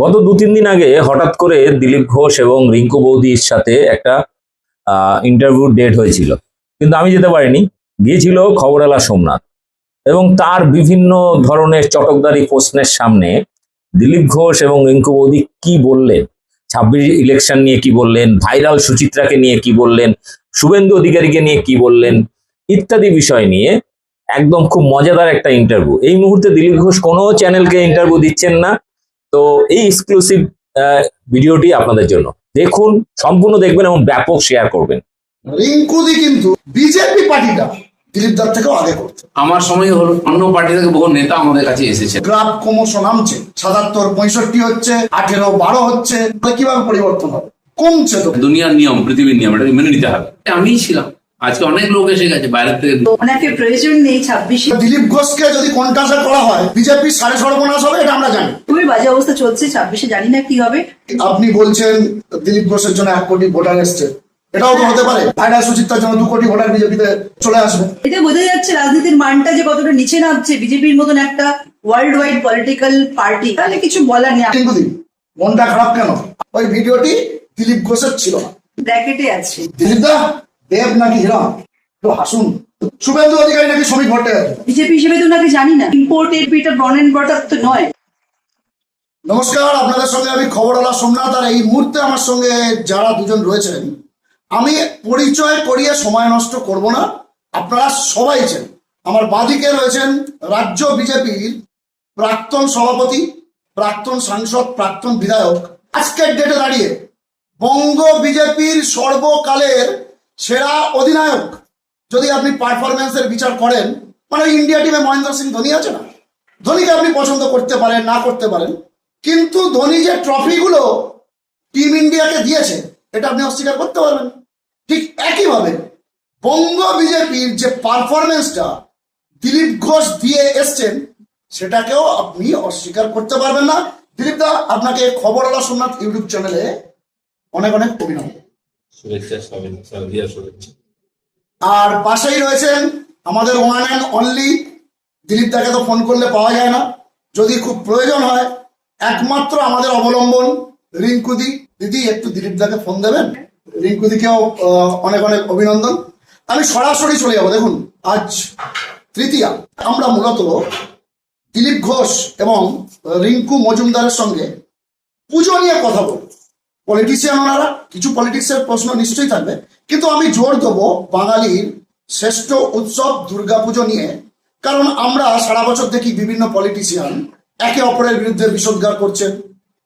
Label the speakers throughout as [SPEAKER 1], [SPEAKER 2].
[SPEAKER 1] গত দু, তিন দিন আগে হঠাৎ করে দিলীপ ঘোষ এবং রিঙ্কু বৌদির সাথে একটা ইন্টারভিউ ডেট হয়েছিল। কিন্তু আমি যেতে পারিনি। গিয়েছিল খবরালা সোমনাথ। এবং তার বিভিন্ন ধরনের চটকদারি প্রশ্নের সামনে দিলীপ ঘোষ এবং রিঙ্কু বৌদি কি বললেন? ছাব্বিশ ইলেকশন নিয়ে কি বললেন? ভাইরাল সুচিত্রাকে নিয়ে কি বললেন? শুভেন্দু অধিকারীকে নিয়ে কি বললেন? ইত্যাদি বিষয় নিয়ে একদম খুব মজাদার একটা ইন্টারভিউ এই মুহূর্তে দিলীপ ঘোষ কোনো চ্যানেলকে ইন্টারভিউ দিচ্ছেন না। তো এই এক্সক্লুসিভ ভিডিওটি আপনাদের জন্য। দেখুন সম্পূর্ণ দেখবেন এবং ব্যাপক শেয়ার করবেন।
[SPEAKER 2] রিঙ্কুদি কিন্তু বিজেপি পার্টিটা দিলীপ দার থেকেও আগে করছে।
[SPEAKER 3] আমার সময় হলো অন্য পার্টি থেকে বহু নেতা আমাদের কাছে এসেছে।
[SPEAKER 2] গ্রাফ ক্রমশ নামছে সাতাত্তর পঁয়ষট্টি হচ্ছে আঠেরো বারো হচ্ছে তাহলে কীভাবে পরিবর্তন হবে? কমছে তো।
[SPEAKER 3] দুনিয়ার নিয়ম পৃথিবীর নিয়ম এটা মেনে নিতে হবে। আমিই ছিলাম। আজকে অনেক লোক এসে গেছে বাইরের থেকে।
[SPEAKER 4] ওনাকে প্রয়োজন নেই ছাব্বিশে।
[SPEAKER 2] দিলীপ ঘোষকে যদি কন্টাসে করা হয় বিজেপি সাড়ে সর্বনাশ হবে এটা আমরা জানি।
[SPEAKER 4] খুবই বাজে অবস্থা চলছে ছাব্বিশে জানি না কি হবে।
[SPEAKER 2] আপনি বলছেন দিলীপ ঘোষের জন্য এক কোটি ভোটার এসছে। এটাও তো হতে পারে। ভাইরাস সুচিত্রার জন্য দু কোটি ভোটার বিজেপিতে চলে আসবে।
[SPEAKER 4] এটা বোঝা যাচ্ছে রাজনীতির মানটা যে কতটা নিচে নামছে। বিজেপির মতন একটা ওয়ার্ল্ড ওয়াইড পলিটিক্যাল পার্টি তাহলে কিছু বলার নেই।
[SPEAKER 2] কিন্তু মনটা খারাপ কেন? ওই ভিডিওটি দিলীপ ঘোষের ছিল না।
[SPEAKER 4] ব্র্যাকেটে আছে।
[SPEAKER 2] দিলীপ দা দেব নাকি হিরাম? তো হাসুন। শুভেন্দু অধিকারী নাকি শ্রমিক ভট্টাচার্য?
[SPEAKER 4] বিজেপি হিসেবে তো ওনাকে জানি না। ইম্পোর্টেড পিটা ব্রন এন্ড বটার তো নয়।
[SPEAKER 2] নমস্কার আপনাদের সঙ্গে আমি খবরওয়ালা সোমনাথ আর এই মুহূর্তে আমার সঙ্গে যারা দুজন রয়েছেন আমি পরিচয় করিয়ে সময় নষ্ট করব না। আপনারা সবাই চেন। আমার বাদিকে রয়েছেন রাজ্য বিজেপির প্রাক্তন সভাপতি প্রাক্তন সাংসদ প্রাক্তন বিধায়ক। আজকের ডেটে দাঁড়িয়ে বঙ্গ বিজেপির সর্বকালের সেরা অধিনায়ক যদি আপনি পারফরমেন্সের বিচার করেন মানে ইন্ডিয়া টিমে মহেন্দ্র সিং ধোনি আছে না? ধোনিকে আপনি পছন্দ করতে পারেন, না করতে পারেন। কিন্তু ধোনি যে ট্রফিগুলো টিম ইন্ডিয়াকে দিয়েছে, এটা আপনি অস্বীকার করতে পারবেন। ঠিক একইভাবে বঙ্গ বিজেপির যে পারফরমেন্সটা দিলীপ ঘোষ দিয়ে এসছেন, সেটাকেও আপনি অস্বীকার করতে পারবেন না। দিলীপ দা, আপনাকে খবর আলা সোমনাথ ইউটিউব চ্যানেলে অনেক অনেক অভিনন্দন। আর পাশেই রয়েছেন আমাদের ওয়ান অ্যান্ড অনলি দিলীপ দাকে তো ফোন করলে পাওয়া যায় না। যদি খুব প্রয়োজন হয়, একমাত্র আমাদের অবলম্বন রিঙ্কুদি দিদি, একটু দিলীপ দাকে ফোন দেবেন? রিঙ্কুদিকেও অনেক অনেক অভিনন্দন। আমি সরাসরি চলে যাব, দেখুন, আজ তৃতীয়া। আমরা মূলত দিলীপ ঘোষ এবং রিঙ্কু মজুমদারের সঙ্গে পুজো নিয়ে কথা বলব। পলিটিশিয়ান ওনারা কিছু পলিটিক্সের প্রশ্ন নিশ্চয়ই থাকবে। কিন্তু আমি জোর দেবো বাঙালির শ্রেষ্ঠ উৎসব দুর্গাপুজো নিয়ে, কারণ আমরা সারা বছর দেখি বিভিন্ন পলিটিশিয়ান একে অপরের বিরুদ্ধে বিষোদ্গার করছেন,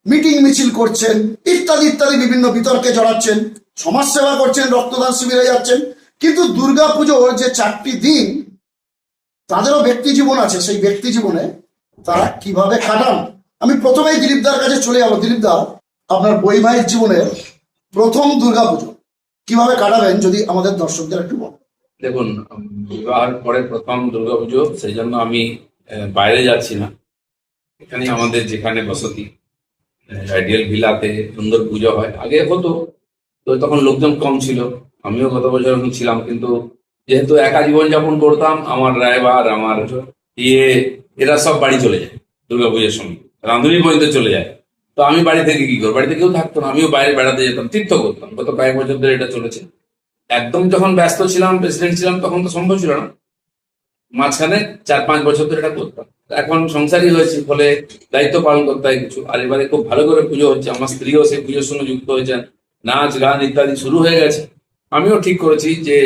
[SPEAKER 2] মিটিং মিছিল করছেন, ইত্যাদি ইত্যাদি বিভিন্ন বিতর্কে জড়াচ্ছেন, সমাজসেবা করছেন, রক্তদান শিবিরে যাচ্ছেন। কিন্তু দুর্গাপুজোর যে চারটি দিন, তাদেরও ব্যক্তি জীবন আছে, সেই ব্যক্তি জীবনে তারা কীভাবে কাটান? আমি প্রথমেই দিলীপদার কাছে চলে যাব দিলীপদা আপনার বৈবাহিক জীবনের প্রথম দুর্গাপুজো কীভাবে কাটাবেন যদি আমাদের দর্শকদের একটু বলেন?
[SPEAKER 3] দেখুন বিবাহের পরে প্রথম দুর্গাপুজো, সেই জন্য আমি বাইরে যাচ্ছি না। এখানে আমাদের যেখানে বসতি আইডিয়াল ভিলাতে সুন্দর পুজো হয়। আগে হতো, তো তখন লোকজন কম ছিল। আমিও গত বছর ছিলাম, কিন্তু যেহেতু একা জীবন যাপন করতাম, আমার রায়বার আমার ইয়ে এরা সব বাড়ি চলে যায় দুর্গাপুজোর সময়। রাঁধুনি পর্যন্ত চলে যায়। তো আমি বাড়ি থেকে কি করব? বাড়িতে কেউ থাকতো না, আমিও বাইরে বেড়াতে যেতাম, তীর্থ করতাম। গত কয়েক বছর ধরে এটা চলেছে। একদম যখন ব্যস্ত ছিলাম প্রেসিডেন্ট ছিলাম, তখন তো সম্ভব ছিল না। মাঝখানে চার পাঁচ বছর ধরে এটা করতাম। এখন সংসারী হয়েছে, ফলে দায়িত্ব পালন করতে হয় কিছু। আর এবারে খুব ভালো করে পুজো হচ্ছে, আমার স্ত্রীও সেই পুজোর সঙ্গে যুক্ত হয়েছেন নাচ, গান ইত্যাদি শুরু হয়ে গেছে। আমিও ঠিক করেছি যে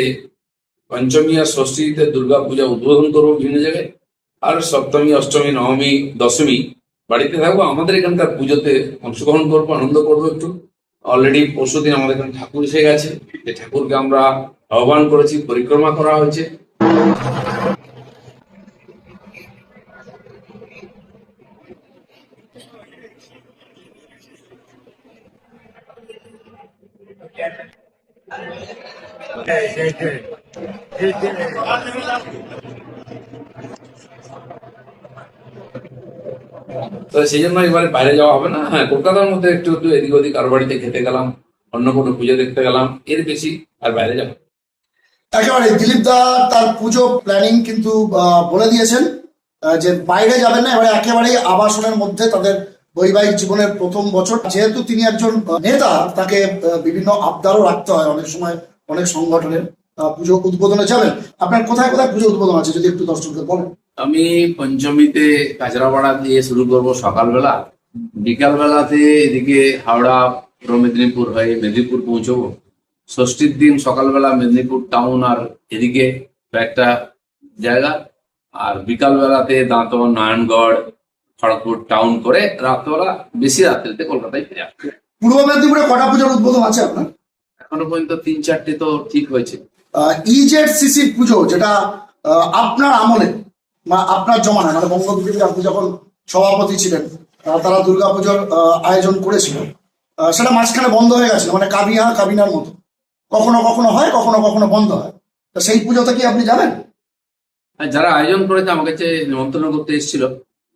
[SPEAKER 3] পঞ্চমী আর ষষ্ঠীতে দুর্গা পূজা উদ্বোধন করব বিভিন্ন জায়গায়। আর সপ্তমী, অষ্টমী, নবমী, দশমী বাড়িতে থাকব, আমাদের এখানকার পুজোতে অংশগ্রহণ করব, আনন্দ করব একটু। অলরেডি পরশুদিন আমাদের এখানে ঠাকুর এসে গেছে। যে ঠাকুরকে আমরা আহ্বান করেছি, পরিক্রমা করা হয়েছে। তো সেই জন্য এবারে বাইরে যাওয়া হবে না। হ্যাঁ কলকাতার মধ্যে একটু একটু এদিক ওদিক কারও বাড়িতে খেতে গেলাম, অন্য কোনো পুজো দেখতে গেলাম, এর বেশি আর বাইরে যাব
[SPEAKER 2] একেবারে দিলীপ দা তার পুজো প্ল্যানিং কিন্তু বলে দিয়েছেন যে বাইরে যাবেন না, এবারে একেবারেই আবাসনের মধ্যে তাদের বৈবাহিক জীবনের প্রথম বছর। যেহেতু তিনি একজন নেতা, তাকে বিভিন্ন আবদারও রাখতে হয়। অনেক সময় অনেক সংগঠনের পুজো উদ্বোধনে যাবেন। আপনার কোথায় কোথায় পুজো উদ্বোধন আছে, যদি একটু দর্শকদের বলেন?
[SPEAKER 3] আমি পঞ্চমীতে কাজরাপাড়া দিয়ে শুরু করব সকালবেলা। বিকালবেলাতে এদিকে হাওড়া পূর্ব মেদিনীপুর হয়ে মেদিনীপুর পৌঁছবো। ষষ্ঠীর দিন সকালবেলা মেদিনীপুর টাউন আর এদিকে কয়েকটা জায়গা। আর বিকালবেলাতে দাঁতন নারায়ণগড় খড়গপুর টাউন করে রাত্রবেলা বেশি রাত্রিতে কলকাতায় ফিরে আসবে।
[SPEAKER 2] পূর্ব মেদিনীপুরে কটা পুজোর উদ্বোধন আছে আপনার?
[SPEAKER 3] এখনও পর্যন্ত তিন চারটে তো ঠিক হয়েছে।
[SPEAKER 2] ইজেড সিসির পুজো যেটা আপনার আমলে আপনার জমানায় মানে বঙ্গবিদ্যুৎ আপনি যখন সভাপতি ছিলেন তারা দুর্গাপুজোর আয়োজন করেছিল সেটা মাঝখানে বন্ধ হয়ে গেছিল মানে কাবিয়া কাবিনার মতো। কখনো কখনো হয় কখনো কখনো বন্ধ হয়। তো সেই পুজোতে কি আপনি যাবেন?
[SPEAKER 3] আর যারা আয়োজন করেছে আমার কাছে নিমন্ত্রণ করতে এসেছিল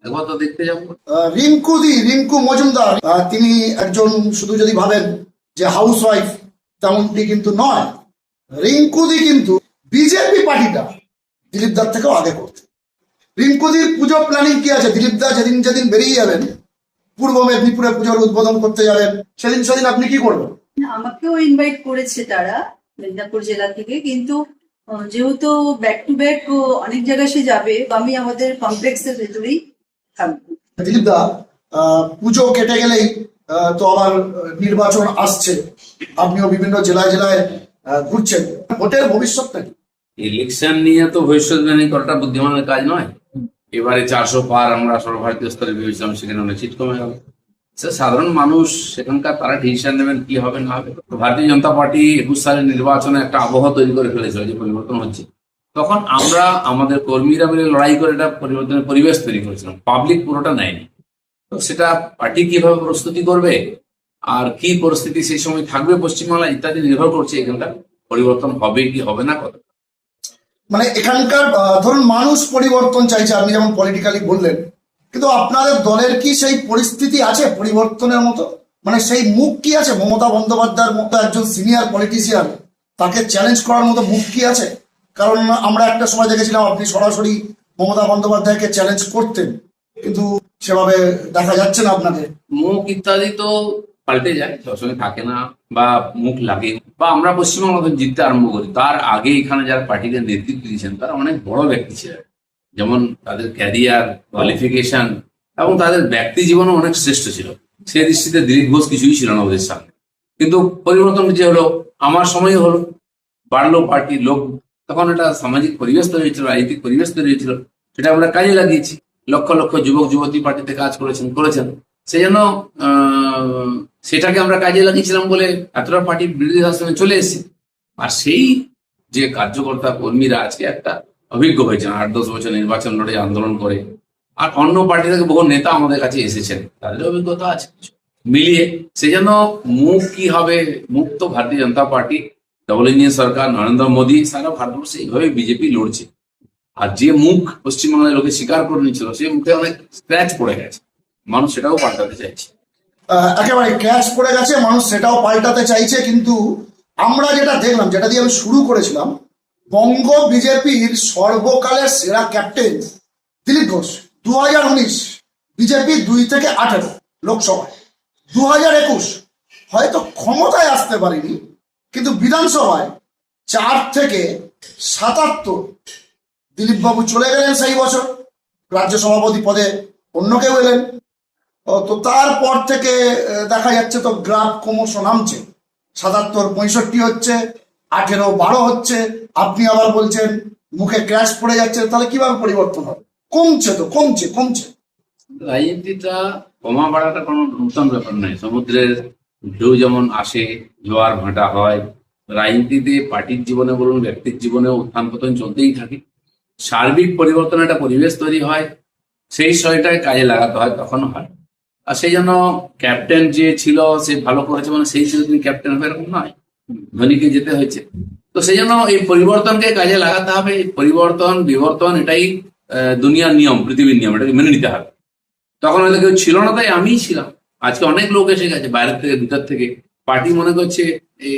[SPEAKER 3] একবার তো দেখতে যাব।
[SPEAKER 2] রিঙ্কু দি রিঙ্কু মজুমদার তিনি একজন শুধু যদি ভাবেন যে হাউস ওয়াইফ তেমনটি কিন্তু নয়। রিঙ্কু দি কিন্তু বিজেপি পার্টিটা দিলীপ দার থেকেও আগে করতে রিঙ্কুদির পুজো প্ল্যানিং কি আছে? দিলীপ দা যেদিন যেদিন বেরিয়ে যাবেন পূর্ব মেদিনীপুরে পুজোর উদ্বোধন করতে যাবেন সেদিন সেদিন আপনি কি করবেন?
[SPEAKER 4] আমাকেও ইনভাইট করেছে তারা মেদিনীপুর জেলা থেকে কিন্তু যেহেতু ব্যাক টু ব্যাক অনেক জায়গায় সে যাবে আমি আমাদের কমপ্লেক্সের ভেতরেই থাকব।
[SPEAKER 2] দিলীপ দা আহ, পুজো কেটে গেলেই তো আবার নির্বাচন আসছে। আপনিও বিভিন্ন জেলায় জেলায় আহ, ঘুরছেন। ভোটের ভবিষ্যৎটা কি?
[SPEAKER 3] ইলেকশন নিয়ে তো ভবিষ্যৎবাণী করাটা বুদ্ধিমানের কাজ নয়। এবারে চারশো পার আমরা সর্বভারতীয় স্তরে ভেবেছিলাম, সেখানে অনেক সিট কমে সে সাধারণ মানুষ, সেখানকার তারা ডিসিশন নেবেন কি হবে, না হবে। ভারতীয় জনতা পার্টি একুশ সালের নির্বাচনে একটা আবহাওয়া তৈরি করে ফেলেছিল, যে পরিবর্তন হচ্ছে। তখন আমরা আমাদের কর্মীরা মিলে লড়াই করে এটা পরিবর্তনের পরিবেশ তৈরি করেছিলাম। পাবলিক পুরোটা নেয়নি। তো সেটা পার্টি কীভাবে প্রস্তুতি করবে, আর কি পরিস্থিতি সেই সময় থাকবে পশ্চিমবাংলা ইত্যাদি নির্ভর করছে এখানকার পরিবর্তন হবে কি হবে না কত
[SPEAKER 2] মানে এখানকার ধরুন মানুষ পরিবর্তন চাইছে, আপনি যেমন পলিটিক্যালি বললেন, কিন্তু আপনাদের দলের কি সেই পরিস্থিতি আছে পরিবর্তনের মতো? মানে সেই মুখ কি আছে? মমতা বন্দ্যোপাধ্যায়ের মতো একজন সিনিয়র পলিটিশিয়ান তাকে চ্যালেঞ্জ করার মতো মুখ কি আছে? কারণ আমরা একটা সময় দেখেছিলাম আপনি সরাসরি মমতা বন্দ্যোপাধ্যায়কে চ্যালেঞ্জ করতেন, কিন্তু সেভাবে দেখা যাচ্ছে না আপনাকে
[SPEAKER 3] মুখ ইত্যাদি তো পাল্টে যায়, সবসময় থাকে না বা মুখ লাগে। বা আমরা পশ্চিমবঙ্গ জিততে আরম্ভ করি। তার আগে এখানে যারা পার্টিকে নেতৃত্ব দিয়েছেন, তারা অনেক বড় ব্যক্তি ছিলেন। যেমন তাদের ক্যারিয়ার কোয়ালিফিকেশন এবং তাদের ব্যক্তি জীবনও অনেক শ্রেষ্ঠ ছিল। সেই দৃষ্টিতে দিলীপ ঘোষ কিছুই ছিল না ওদের সামনে। কিন্তু পরিবর্তন যে হলো, আমার সময় হলো। বাড়লো পার্টির লোক, তখন একটা সামাজিক পরিবেশ তৈরি হয়েছিল, রাজনৈতিক পরিবেশ তৈরি হয়েছিল, সেটা আমরা কাজে লাগিয়েছি। লক্ষ লক্ষ যুবক, যুবতী পার্টিতে কাজ করেছেন করেছেন। সেই জন্য সেটাকে আমরা কাজে লাগিয়েছিলাম বলে এতটা পার্টি বিরোধী শাসনে চলে এসেছি। আর সেই যে কার্যকর্তা কর্মীরা আজকে একটা অভিজ্ঞ হয়েছেন, আট দশ বছর নির্বাচন লড়ে আন্দোলন করে, আর অন্য পার্টি থেকে বহু নেতা আমাদের কাছে এসেছেন, তাদের অভিজ্ঞতা আছে মিলিয়ে। সেই জন্য মুখ কি হবে? মুখ তো Bharatiya Janata party double engine সরকার, নরেন্দ্র মোদী, সারা ভারতবর্ষে এইভাবে বিজেপি লড়ছে। আর যে মুখ পশ্চিমবাংলার লোকে স্বীকার করে নিয়েছিল, সেই মুখে অনেক স্ক্র্যাচ পড়ে গেছে। মানুষ সেটাও পাল্টাতে চাইছে।
[SPEAKER 2] একেবারে ক্যাশ পড়ে গেছে, মানুষ সেটাও পাল্টাতে চাইছে, কিন্তু আমরা যেটা দেখলাম, যেটা দিয়ে আমি শুরু করেছিলাম, বঙ্গ বিজেপির সর্বকালের সেরা ক্যাপ্টেন দিলীপ ঘোষ দু হাজার উনিশ, বিজেপি দুই থেকে আঠেরো লোকসভায়। দু হাজার একুশ, হয়তো ক্ষমতায় আসতে পারেনি, কিন্তু বিধানসভায় চার থেকে সাতাত্তর দিলীপবাবু চলে গেলেন সেই বছর। রাজ্য সভাপতি পদে অন্য কেউ এলেন। তো তারপর থেকে দেখা যাচ্ছে তো গ্রাফ ক্রমশ নামছে। সাতাত্তর, পঁয়ষট্টি হচ্ছে, আঠেরো, বারো হচ্ছে। আপনি আবার বলছেন, মুখে ক্র্যাশ পড়ে যাচ্ছে, তাহলে কীভাবে পরিবর্তন হবে? কমছে তো, কমছে কমছে।
[SPEAKER 3] রাজনীতিটা কমা বাড়াটা কোনো নূতন ব্যাপার নয়। সমুদ্রের ঢেউ যেমন আসে, জোয়ার ভাটা হয়, রাজনীতিতে পার্টির জীবনে বলুন, ব্যক্তির জীবনে উত্থান পতন চলতেই থাকে। সার্বিক পরিবর্তন একটা পরিবেশ তৈরি হয়, সেই সময়টায় কাজে লাগাতে হয়, তখন হয়। আর সেই জন্য ক্যাপ্টেন যে ছিল, সে ভালো করেছে মানে সেই ছিল তিনি ক্যাপ্টেন হবে এরকম নয়। ধোনিকে যেতে হয়েছে। তো সেই জন্য এই পরিবর্তনকে কাজে লাগাতে হবে। পরিবর্তন, বিবর্তন, এটাই দুনিয়ার নিয়ম, পৃথিবীর নিয়ম, এটাকে মেনে নিতে হবে। তখন হয়তো কেউ ছিল না, তাই আমিই ছিলাম। আজকে অনেক লোক এসে গেছে বাইরের থেকে, ভিতর থেকে। পার্টি মনে করছে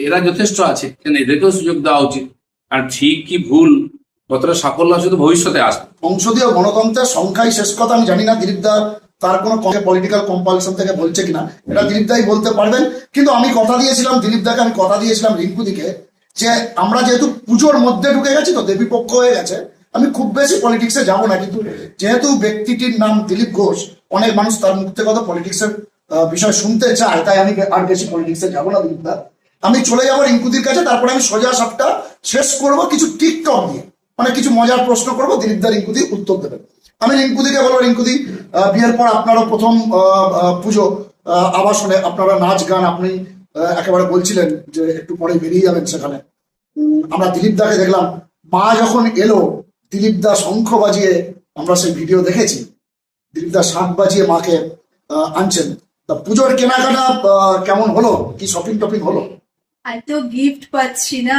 [SPEAKER 3] এরা যথেষ্ট আছে এদেরকেও সুযোগ দেওয়া উচিত। আর ঠিক কি ভুল, কতটা সাফল্য, শুধু ভবিষ্যতে আসবে।
[SPEAKER 2] সংসদীয় গণতন্ত্রের সংখ্যাই শেষ কথা, আমি জানি না দিলীপ দা তার কোনো পলিটিক্যাল কম্পালশন থেকে বলছে কিনা, এটা দিলীপ দাই বলতে পারবেন। কিন্তু আমি কথা দিয়েছিলাম, দিলীপ দাকে আমি কথা দিয়েছিলাম রিঙ্কু দিকে যে আমরা যেহেতু পুজোর মধ্যে ঢুকে গেছি তো দেবী পক্ষ হয়ে গেছে, আমি খুব বেশি পলিটিক্সে যাব না, কিন্তু যেহেতু ব্যক্তিটির নাম দিলীপ ঘোষ, অনেক মানুষ তার মুখ থেকে কথা পলিটিক্সের বিষয় শুনতে চায়, তাই আমি আর বেশি পলিটিক্সে যাব না দিলীপ দা। আমি চলে যাব রিঙ্কুদির কাছে, তারপরে আমি সোজা সবটা শেষ করব কিছু টিকটক দিয়ে মানে কিছু মজার প্রশ্ন করব, দিলীপ দা রিঙ্কুদি উত্তর দেবেন। আমি রিঙ্কুদিকে বলব, রিঙ্কুদি বিয়ের পর আপনারও প্রথম পুজো আবাসনে আপনারা নাচ গান আপনি একেবারে বলছিলেন যে একটু পরে বেরিয়ে যাবেন সেখানে। আমরা দিলীপ দাকে দেখলাম, মা যখন এলো, দিলীপ দা শঙ্খ বাজিয়ে আমরা সেই ভিডিও দেখেছি। দিলীপ দা শাঁখ বাজিয়ে মাকে আনছেন। তা পুজোর কেনাকাটা কেমন হলো? কি শপিং টপিং হলো?
[SPEAKER 4] গিফট পাচ্ছি না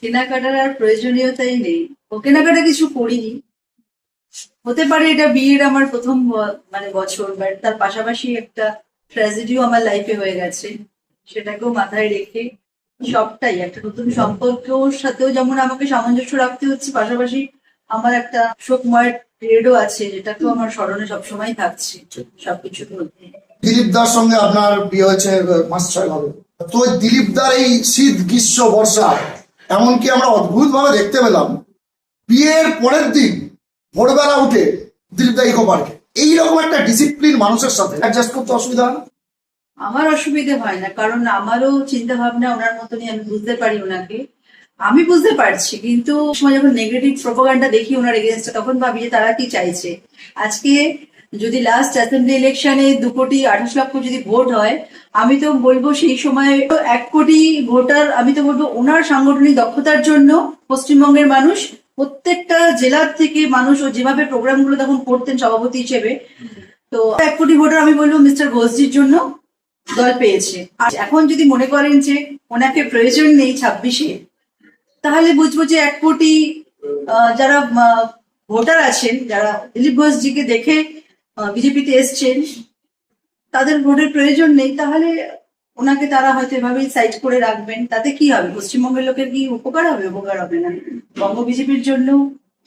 [SPEAKER 4] কেনাকাটার আর প্রয়োজনীয়তাই নেই। ও কেনাকাটা কিছু করিনি। হতে পারে এটা বিয়ের আমার প্রথম মানে বছর বাট তার পাশাপাশি একটা ট্র্যাজেডিও আমার লাইফে হয়ে গেছে। সেটাকেও মাথায় রেখে সবটাই, একটা নতুন সম্পর্কের সাথেও যেমন আমাকে সামঞ্জস্য রাখতে হচ্ছে, পাশাপাশি আমার একটা শোকময় পিরিয়ডও আছে, যেটাকেও আমার স্মরণে সবসময় থাকছে, সবকিছুর মধ্যে।
[SPEAKER 2] দিলীপ দার সঙ্গে আপনার বিয়ে হয়েছে মাস ছয় হবে। তো দিলীপ দার এই শীত, গ্রীষ্ম, বর্ষা, এমনকি আমরা অদ্ভুত ভাবে দেখতে পেলাম, বিয়ের পরের দিন ভোরবেলা উঠে দিলীপ দা ইকো পার্কে এইরকম একটা ডিসিপ্লিন মানুষের সাথে। অ্যাডজাস্ট করতে অসুবিধা হয় না?
[SPEAKER 4] আমার অসুবিধে হয় না, কারণ আমারও চিন্তা ভাবনা ওনার মতনই, আমি বুঝতে পারি ওনাকে। আমি বুঝতে পারছি, কিন্তু সময় যখন নেগেটিভ প্রোপাগান্ডা দেখি ওনার এগেনস্টে তখন ভাবি যে তারা কি চাইছে। আজকে যদি লাস্ট অ্যাসেম্বলি ইলেকশনে দু কোটি আঠাশ লক্ষ যদি ভোট হয়, আমি তো বলব সেই সময় এক কোটি ভোটার, আমি তো বলব ওনার সাংগঠনিক দক্ষতার জন্য পশ্চিমবঙ্গের মানুষ প্রত্যেকটা জেলার থেকে মানুষ ও যেভাবে প্রোগ্রামগুলো তখন করতেন সভাপতি হিসেবে, তো এক কোটি ভোটার আমি বলব মিস্টার ঘোষজির জন্য দল পেয়েছে। আর এখন যদি মনে করেন যে ওনাকে প্রয়োজন নেই ছাব্বিশে, তাহলে বুঝব যে এক কোটি যারা ভোটার আছেন, যারা দিলীপ ঘোষজিকে দেখে বিজেপিতে এসছেন, তাদের ভোটের প্রয়োজন নেই, তাহলে ওনাকে তারা হয়তো এভাবেই সাইড করে রাখবেন। তাতে কি হবে? পশ্চিমবঙ্গের লোকের কি উপকার হবে? উপকার হবে না। বঙ্গ বিজেপির জন্য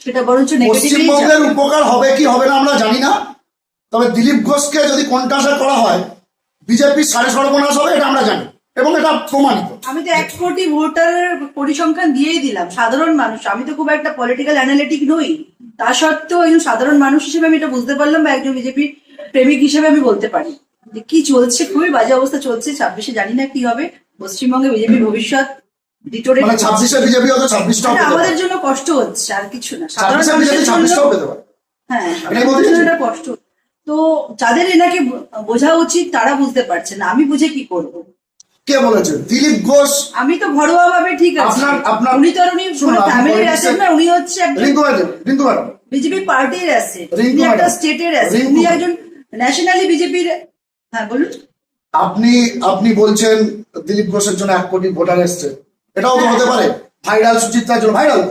[SPEAKER 4] সেটা বরঞ্চ
[SPEAKER 2] পশ্চিমবঙ্গের উপকার হবে কি হবে না আমরা জানি না। তবে দিলীপ ঘোষকে যদি কন্টাসা করা হয় বিজেপির সাড়ে সর্বনাশ হবে এটা আমরা জানি। এবং এটা প্রমাণিত।
[SPEAKER 4] আমি তো এক কোটি ভোটার পরিসংখ্যান দিয়েই দিলাম সাধারণ মানুষ। আমি তো খুব একটা পলিটিক্যাল অ্যানালিটিক নই। তা সত্ত্বেও একজন সাধারণ মানুষ হিসেবে আমি এটা বুঝতে পারলাম বা একজন বিজেপি প্রেমিক হিসেবে আমি বলতে পারি। যে কি চলছে খুবই বাজে অবস্থা চলছে ছাব্বিশে জানি না কি হবে। পশ্চিমবঙ্গে বিজেপির ভবিষ্যৎ
[SPEAKER 2] মানে পারে।
[SPEAKER 4] আমাদের জন্য কষ্ট হচ্ছে আর কিছু না। হ্যাঁ কষ্ট। তো যাদের এনাকে বোঝা উচিত তারা বুঝতে পারছে না। আমি বুঝে কি করব?
[SPEAKER 2] কে বলেছে? দিলীপ ঘোষ?
[SPEAKER 4] আমি তো ঘরোয়া ভাবে ঠিক আছে।
[SPEAKER 2] আপনার- আপনার-
[SPEAKER 4] উনি তো উনি ফ্যামিলির অ্যাসেট না উনি হচ্ছে
[SPEAKER 2] Rinku madam Rinku madam.
[SPEAKER 4] BJP পার্টির অ্যাসেট
[SPEAKER 2] রিঙ্কু
[SPEAKER 4] উনি একটা স্টেটের অ্যাসেট
[SPEAKER 2] রিঙ্কু
[SPEAKER 4] উনি একজন ন্যাশনালি বিজেপির হ্যাঁ বলুন।
[SPEAKER 2] আপনি আপনি বলছেন দিলীপ ঘোষের জন্য এক কোটি ভোটার এসছে। এটাও তো হতে পারে। ভাইরাল সুচিত্রার জন্য ভাইরাল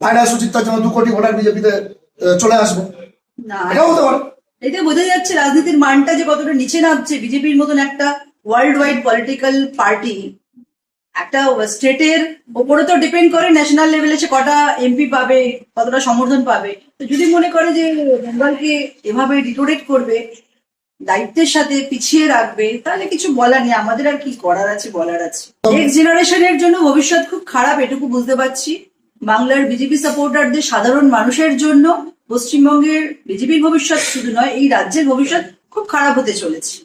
[SPEAKER 2] ভাইরাল সুচিত্রার জন্য দু কোটি ভোটার বিজেপিতে চলে আসবে।
[SPEAKER 4] না।
[SPEAKER 2] এটাও হতে পারে।
[SPEAKER 4] এটা বোঝা যাচ্ছে রাজনীতির মানটা যে কতটা নিচে নামছে। বিজেপির মতন একটা ওয়ার্ল্ড ওয়াইড পলিটিক্যাল পার্টি একটা স্টেটের ওপরে তো ডিপেন্ড করে ন্যাশনাল লেভেলে সে কটা এমপি পাবে কতটা সমর্থন পাবে। তো যদি মনে করে যে বেঙ্গলকে এভাবে ডিটোরেট করবে দায়িত্বের সাথে পিছিয়ে রাখবে তাহলে কিছু বলার নেই। আমাদের আর কি করার আছে বলার আছে। নেক্সট জেনারেশনের জন্য ভবিষ্যৎ খুব খারাপ এটুকু বুঝতে পারছি। বাংলার বিজেপি সাপোর্টারদের সাধারণ মানুষের জন্য পশ্চিমবঙ্গের বিজেপির ভবিষ্যৎ শুধু নয় এই রাজ্যের ভবিষ্যৎ খুব খারাপ হতে চলেছে।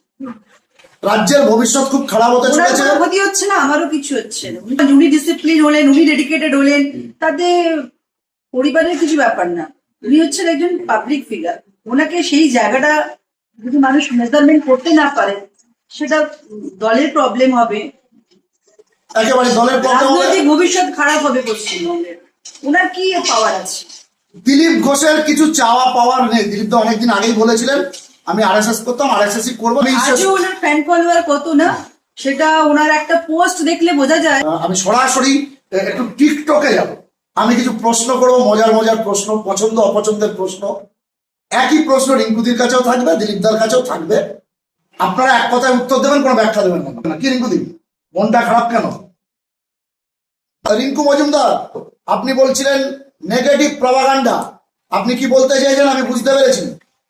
[SPEAKER 2] রাজ্যের ভবিষ্যৎ খুব খারাপ হতে চলেছে।
[SPEAKER 4] ক্ষতি হচ্ছে না আমারও কিছু হচ্ছে না। উনি- উনি ডিসিপ্লিন হলেন উনি ডেডিকেটেড হলেন তাতে পরিবারের কিছু ব্যাপার না। উনি হচ্ছেন একজন পাবলিক ফিগার ওনাকে সেই জায়গাটা যদি মানুষ মেজারমেন্ট করতে না পারে সেটা দলের প্রবলেম হবে।
[SPEAKER 2] একেবারে দলের
[SPEAKER 4] রাজনৈতিক ভবিষ্যৎ খারাপ হবে পশ্চিমবঙ্গের। ওনার কি পাওয়ার আছে?
[SPEAKER 2] দিলীপ ঘোষের কিছু চাওয়া পাওয়ার নেই। দিলীপ তো অনেকদিন আগেই বলেছিলেন আমি আর এস এস করতাম আর এস এস করব
[SPEAKER 4] আজও ওনার ফ্যান ফলোয়ার কত না? সেটা ওনার একটা পোস্ট দেখলে বোঝা যায়।
[SPEAKER 2] আমি সরাসরি একটু টিকটকে যাব। আমি কিছু প্রশ্ন করব মজার মজার প্রশ্ন পছন্দ অপছন্দের প্রশ্ন। একই প্রশ্ন রিঙ্কুদির কাছেও থাকবে, দিলীপদার কাছেও থাকবে। আপনারা এক কথায় উত্তর দেবেন, কোনো ব্যাখ্যা দেবেন কি রিঙ্কুদি মনটা খারাপ কেন? রিঙ্কু মজুমদার, আপনি বলছিলেন নেগেটিভ প্রভাগান্ডা আপনি কি বলতে চাইছেন আমি বুঝতে পেরেছি।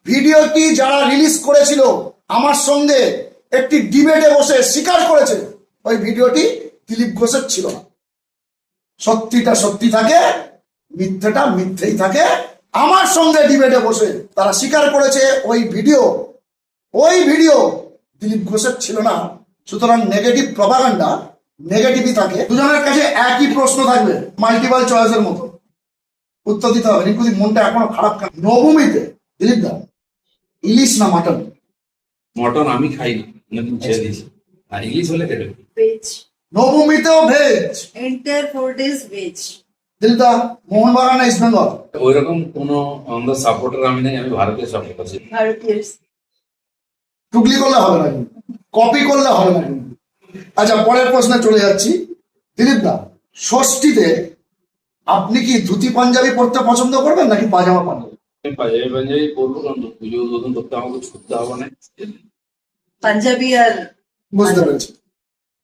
[SPEAKER 2] ভিডিওটি যারা রিলিজ করেছিল, আমার সঙ্গে একটি ডিবেটে বসে স্বীকার করেছে, ওই ভিডিওটি দিলীপ ঘোষের ছিল না। সত্যিটা সত্যি থাকে, মিথ্যেটা মিথ্যেই থাকে। আমার সঙ্গে ডিবেটে বসে তারা স্বীকার করেছে ওই ভিডিও ওই ভিডিও দিলীপ ঘোষের ছিল না। সুতরাং নেগেটিভ প্রভাগান্ডা নেগেটিভই থাকে। দুজনের কাছে একই প্রশ্ন থাকবে মাল্টিপল চয়েসের মতো। উত্তর দিতে হবে। রিঙ্কুদি মনটা এখনও খারাপ নবমীতে দিলীপ দা ইলিশ না মাটন?
[SPEAKER 3] মটন আমি খাই না অনেকদিন আর ইলিশ হলে কেটে
[SPEAKER 2] নবমীতেও veg
[SPEAKER 4] enter four days veg
[SPEAKER 2] Dilip da Mohun Bagan না ইস্ট বেঙ্গল
[SPEAKER 3] ওই রকম কোনো আমাদের সাপোর্টার আমি নেই আমি ভারতের সাপোর্ট আছি।
[SPEAKER 4] ভারতীয়।
[SPEAKER 2] টুকলি করলে হবে না কপি করলে হবে না আচ্ছা পরের প্রশ্নে চলে যাচ্ছি। দিলীপ দা ষষ্ঠীতে আপনি কি ধুতি পাঞ্জাবি পরতে পছন্দ করবেন নাকি পাজামা পাঞ্জাবি?
[SPEAKER 3] পাঞ্জাবি পাঞ্জাবি করব কারণ পুজো উদ্বোধন করতে আমাকে ছুটতে হবে না।
[SPEAKER 4] পাঞ্জাবি আর
[SPEAKER 2] বুঝতে পেরেছি।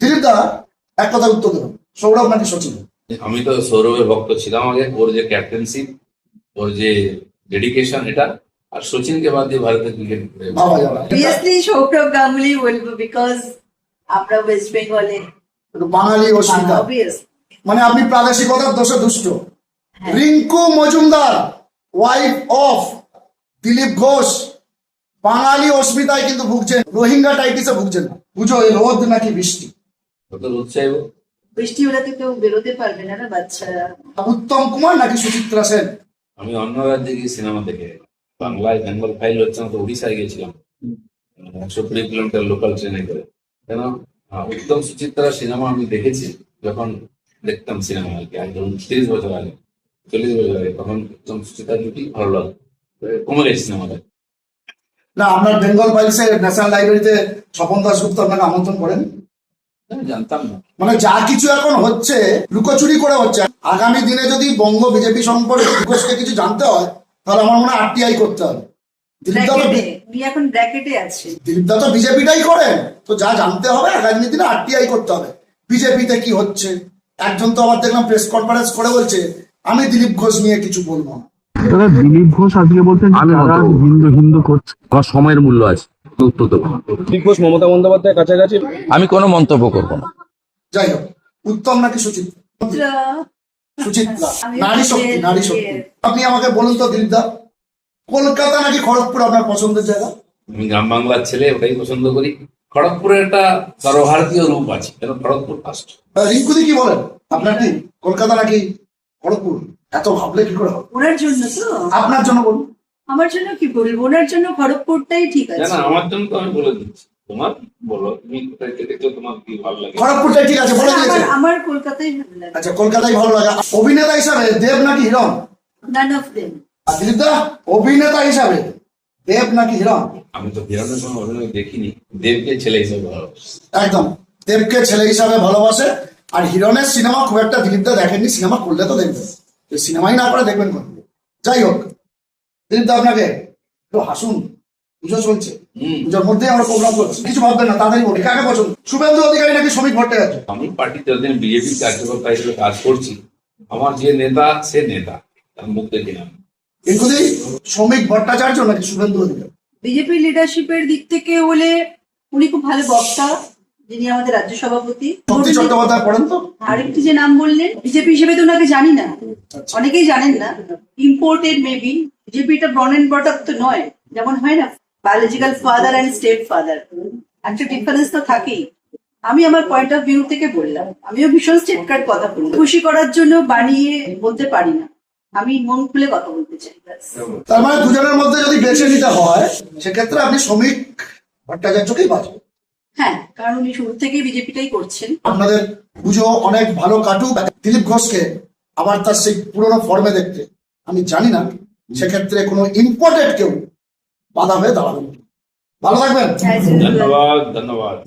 [SPEAKER 2] দিলীপ দা এক কথা উত্তর দেবেন। সৌরভ নাকি সচিন?
[SPEAKER 3] আমি তো সৌরভের ভক্ত ছিলাম আগে ওর যে ক্যাপ্টেন্সিপ ওর যে ডেডিকেশন এটা আর সচিনকে বাদ দিয়ে ভারতের ক্রিকেট
[SPEAKER 4] অবভিয়াসলি সৌরভ গাঙ্গুলি বলব বিকজ আমরা ওয়েস্ট বেঙ্গলে
[SPEAKER 2] বাঙালি অস্মিতা মানে আপনি প্রাদেশিকতার দোষে দুষ্ট রিঙ্কু মজুমদার ওয়াইফ অফ দিলীপ ঘোষ বাঙালি অস্মিতায় কিন্তু ভুগছেন। রোহিঙ্গা টাইটিসে ভুগছেন। বুঝো এই রোদ নাকি বৃষ্টি?
[SPEAKER 3] কত উৎসাহ
[SPEAKER 4] বৃষ্টি হলে তো কেউ বেরোতে পারবে না না বাচ্চারা
[SPEAKER 2] উত্তম কুমার নাকি সুচিত্রা সেন?
[SPEAKER 3] আমি অন্য রাজ্যে গিয়ে সিনেমা দেখে বাংলায় বেঙ্গল ফাইল হচ্ছে না তো উড়িষ্যায় গেছিলাম একশো কুড়ি কিলোমিটার লোকাল ট্রেনে করে। কেন? উত্তম সুচিত্রা সিনেমা আমি দেখেছি যখন দেখতাম সিনেমা আর কি। একদম তিরিশ বছর আগে চল্লিশ বছর আগে তখন উত্তম সুচিত্রা দুটি ভালো লাগতো তো কমে গেছে সিনেমাটা
[SPEAKER 2] না আপনার বেঙ্গল ফাইলসে ন্যাশনাল লাইব্রেরিতে স্বপন দাসগুপ্ত আপনাকে আমন্ত্রণ করেন।
[SPEAKER 3] জানতাম না।
[SPEAKER 2] মানে যা কিছু এখন হচ্ছে লুকোচুরি করে হচ্ছে। আগামী দিনে যদি বঙ্গ বিজেপি সম্পর্কে ঘোষকে কিছু জানতে হয় তাহলে আমার মনে হয় আরটিআই করতে হবে। দিলীপ দা তো
[SPEAKER 4] এখন ব্র্যাকেটে আছে
[SPEAKER 2] দিলীপ দা তো বিজেপিটাই করেন। তো যা জানতে হবে আগামী দিনে আরটিআই করতে হবে। বিজেপিতে কি হচ্ছে? একজন তো আবার দেখলাম প্রেস কনফারেন্স করে বলছে আমি দিলীপ ঘোষ নিয়ে কিছু বলব না।
[SPEAKER 5] দাদা দিলীপ ঘোষ আজকে বলতেন যে
[SPEAKER 1] আমি
[SPEAKER 5] তারা
[SPEAKER 1] মন্তব্য-
[SPEAKER 5] হিন্দু হিন্দু করছে।
[SPEAKER 1] সময়ের মূল্য আছে। উত্তর দেবো।
[SPEAKER 6] দিলীপ ঘোষ মমতা বন্দ্যোপাধ্যায়ের কাছাকাছি?
[SPEAKER 1] আমি কোনো মন্তব্য করব না।
[SPEAKER 2] যাই হোক উত্তম নাকি সুচিত্রা?
[SPEAKER 4] পুত্রা,
[SPEAKER 2] নারী শক্তি নারী শক্তি। আপনি আমাকে বলুন তো দিলীপ দা কলকাতা নাকি খড়গপুর আপনার পছন্দের জায়গা?
[SPEAKER 3] আমি গ্রাম বাংলার ছেলে ওটাই পছন্দ করি। খড়গপুরের একটা সর্বভারতীয় রূপ আছে কেন খড়গপুর ফার্স্ট
[SPEAKER 2] রিঙ্কুদি কি বলেন? আপনার কি কলকাতা নাকি খড়গপুর? এত ভাবলে কি করে
[SPEAKER 4] ওনার জন্য তো।
[SPEAKER 2] আপনার জন্য বলুন।
[SPEAKER 4] আমার জন্য কি বলব? ওনার জন্য খড়গপুরটাই ঠিক আছে।
[SPEAKER 3] না আমার জন্য তো আমি বলে দিচ্ছি। তোমার বলো তুমি কোথায় তোমার কি ভালো লাগে?
[SPEAKER 2] খড়গপুরটাই ঠিক আছে বলে দিয়েছে।
[SPEAKER 4] আমার কলকাতায় ভালো লাগে।
[SPEAKER 2] আচ্ছা কলকাতাই ভালো লাগে। অভিনেতা হিসাবে দেব নাকি হিরণ?
[SPEAKER 4] নান অফ দেম
[SPEAKER 2] আর দিলীপ অভিনেতা হিসাবে দেব নাকি হিরণ?
[SPEAKER 3] আমি তো বিরাটের সঙ্গে অভিনয় দেখিনি। দেবকে ছেলে হিসেবে ভালোবাসি।
[SPEAKER 2] একদম। দেবকে ছেলে হিসাবে ভালোবাসে। আর হিরণের সিনেমা খুব একটা দিলীপ দা দেখেননি সিনেমা করলে তো দেখবেন সিনেমাই না করে দেখবেন কোন যাই হোক। দিলীপ দা আপনাকে একটু হাসুন পুজো চলছে।
[SPEAKER 3] হুম।
[SPEAKER 2] পুজোর মধ্যেই আমরা প্রোগ্রাম করছি। কিছু ভাববেন না তাড়াতাড়ি বলি কাকে পছন্দ? শুভেন্দু অধিকারী নাকি শ্রমিক ভট্টাচার্য?
[SPEAKER 3] আমি পার্টি যতদিন বিজেপি কার্যকর্তা হিসেবে কাজ করছি। আমার যে নেতা সে নেতা। তার মুখ দেখি না
[SPEAKER 2] কিন্তু শ্রমিক ভট্টাচার্য নাকি শুভেন্দু অধিকারী?
[SPEAKER 4] বিজেপি লিডারশিপের দিক থেকে হলে উনি খুব ভালো বক্তা। যিনি আমাদের রাজ্য সভাপতি। আরেকটি যে নাম বললেন বিজেপি হিসেবে তো ওনাকে জানি না। অনেকেই জানেন না। ইম্পোর্টেড মেবি বিজেপিটা ব্রন এন্ড আপ তো নয়। যেমন হয় না biological father and step father একটা ডিফারেন্স তো থাকেই। আমি আমার পয়েন্ট অফ ভিউ থেকে বললাম। আমিও ভীষণ স্টেট কার্ড কথা বলি খুশি করার জন্য বানিয়ে বলতে পারি না। আমি মন খুলে কথা বলতে চাই।
[SPEAKER 2] তার মানে দুজনের মধ্যে যদি বেছে নিতে হয় সেক্ষেত্রে আপনি শ্রমিক ভট্টাচার্যকেই বাঁচবেন।
[SPEAKER 4] হ্যাঁ কারণ উনি শুরু থেকে বিজেপিটাই করছেন।
[SPEAKER 2] আপনাদের পুজো অনেক ভালো কাটুক। দিলীপ ঘোষকে আবার তার সেই পুরোনো ফর্মে দেখতে। আমি জানি না সেক্ষেত্রে কোনো ইম্পর্টেন্ট কেউ বাধা হয়ে দাঁড়াবেন ভালো থাকবেন।
[SPEAKER 3] ধন্যবাদ ধন্যবাদ।